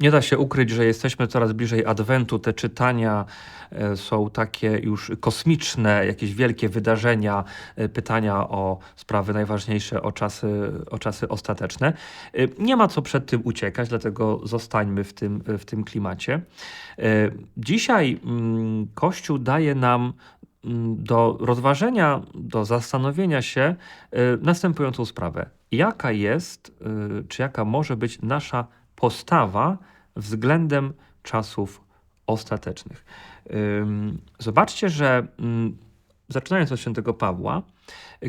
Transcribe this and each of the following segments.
Nie da się ukryć, że jesteśmy coraz bliżej Adwentu. Te czytania e, są takie już kosmiczne, jakieś wielkie wydarzenia, e, pytania o sprawy najważniejsze, o czasy, o czasy ostateczne. E, nie ma co przed tym uciekać, dlatego zostańmy w tym, w tym klimacie. Dzisiaj mm, Kościół daje nam mm, do rozważenia, do zastanowienia się następującą sprawę. Jaka jest, czy jaka może być nasza postawa względem czasów ostatecznych. Zobaczcie, że mm, zaczynając od świętego Pawła,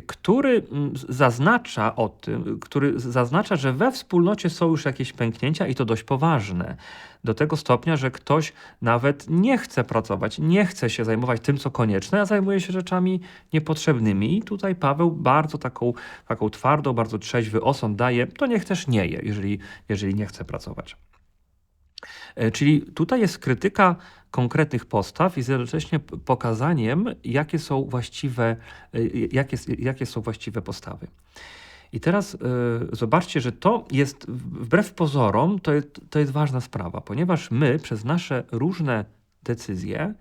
który mm, zaznacza o tym, który zaznacza, że we wspólnocie są już jakieś pęknięcia i to dość poważne. Do tego stopnia, że ktoś nawet nie chce pracować, nie chce się zajmować tym, co konieczne, a zajmuje się rzeczami niepotrzebnymi. I tutaj Paweł bardzo taką, taką twardą, bardzo trzeźwy osąd daje, to niech też nie je, jeżeli, jeżeli nie chce pracować. E, czyli tutaj jest krytyka konkretnych postaw i jednocześnie pokazaniem, jakie są właściwe, e, jakie, jakie są właściwe postawy. I teraz y, zobaczcie, że to jest wbrew pozorom, to jest, to jest ważna sprawa, ponieważ my przez nasze różne decyzje,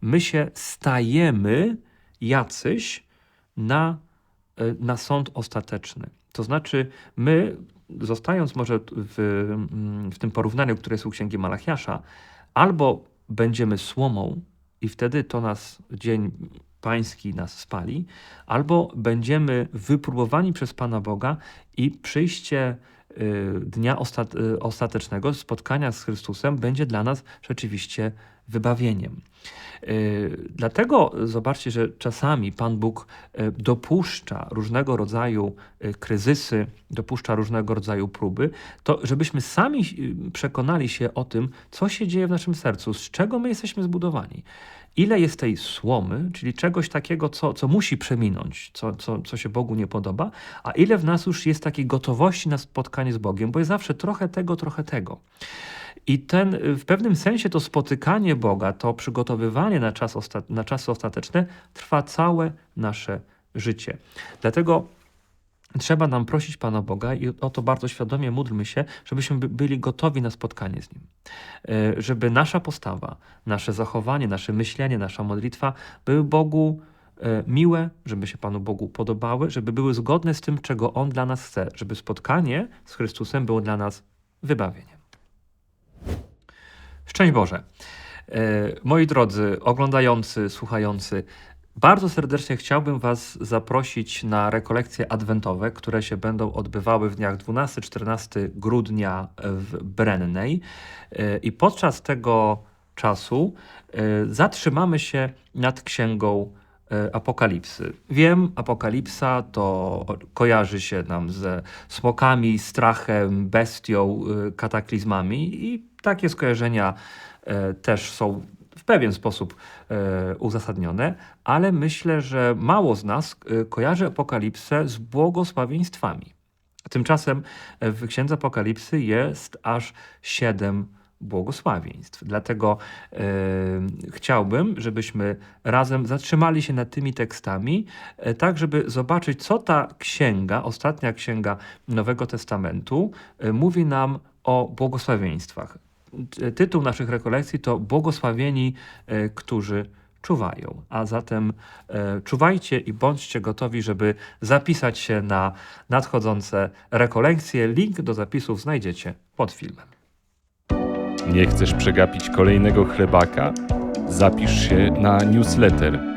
my się stajemy jacyś na, y, na sąd ostateczny. To znaczy, my zostając może w, mm, w tym porównaniu, które jest u księgi Malachiasza, albo będziemy słomą i wtedy to nas dzień pański nas spali, albo będziemy wypróbowani przez Pana Boga i przyjście y, dnia y, ostatecznego, spotkania z Chrystusem będzie dla nas rzeczywiście wybawieniem. Y, dlatego zobaczcie, że czasami Pan Bóg y, dopuszcza różnego rodzaju y, kryzysy, dopuszcza różnego rodzaju próby, to żebyśmy sami przekonali się o tym, co się dzieje w naszym sercu, z czego my jesteśmy zbudowani. Ile jest tej słomy, czyli czegoś takiego, co, co musi przeminąć, co, co, co się Bogu nie podoba, a ile w nas już jest takiej gotowości na spotkanie z Bogiem, bo jest zawsze trochę tego, trochę tego. I ten, w pewnym sensie to spotykanie Boga, to przygotowywanie na, czas na czasy ostateczne trwa całe nasze życie. Dlatego trzeba nam prosić Pana Boga i o to bardzo świadomie módlmy się, żebyśmy byli gotowi na spotkanie z Nim. E, żeby nasza postawa, nasze zachowanie, nasze myślenie, nasza modlitwa były Bogu e, miłe, żeby się Panu Bogu podobały, żeby były zgodne z tym, czego On dla nas chce, żeby spotkanie z Chrystusem było dla nas wybawieniem. Szczęść Boże. E, moi drodzy, oglądający, słuchający, bardzo serdecznie chciałbym Was zaprosić na rekolekcje adwentowe, które się będą odbywały w dniach 12-14 grudnia w Brennej. E, I podczas tego czasu e, zatrzymamy się nad księgą Apokalipsy. Wiem, apokalipsa to kojarzy się nam ze smokami, strachem, bestią, kataklizmami i takie skojarzenia e, też są w pewien sposób e, uzasadnione, ale myślę, że mało z nas e, kojarzy apokalipsę z błogosławieństwami. Tymczasem w Księdze Apokalipsy jest aż siedem błogosławieństw. Dlatego e, chciałbym, żebyśmy razem zatrzymali się nad tymi tekstami, e, tak żeby zobaczyć, co ta księga, ostatnia księga Nowego Testamentu, e, mówi nam o błogosławieństwach tytuł naszych rekolekcji to Błogosławieni, e, którzy czuwają. A zatem e, czuwajcie i bądźcie gotowi, żeby zapisać się na nadchodzące rekolekcje. Link do zapisów znajdziecie pod filmem. Nie chcesz przegapić kolejnego chlebaka? Zapisz się na newsletter